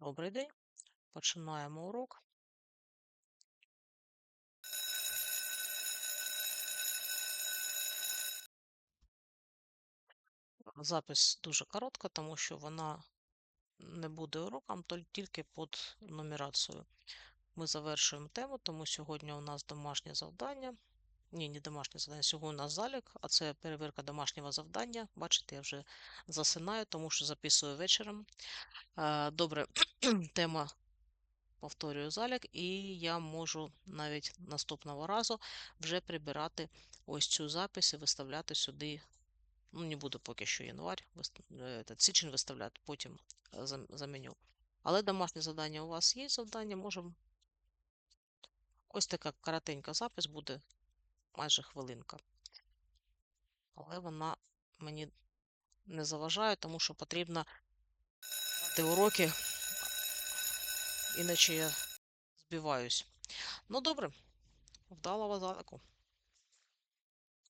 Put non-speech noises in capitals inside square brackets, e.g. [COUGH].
Добрий день. Починаємо урок. Запис дуже коротка, тому що вона не буде уроком, тільки під нумерацією. Ми завершуємо тему, тому сьогодні у нас домашнє завдання. Ні, не домашнє завдання, сьогодні у нас залік, а це перевірка домашнього завдання. Бачите, я вже засинаю, тому що записую вечором. Е, Добре, [CLEARS THROAT] тема повторюю залік, і я можу навіть наступного разу вже прибирати ось цю запис і виставляти сюди. Ну, не буду поки що январь, е, січень виставляти, потім е, зам- заміню. Але домашнє завдання у вас є завдання, можемо. Ось така коротенька запис буде, майже хвилинка. Але вона мені не заважає, тому що потрібно брати уроки, іначе я збиваюсь. Ну добре, вдалого залику.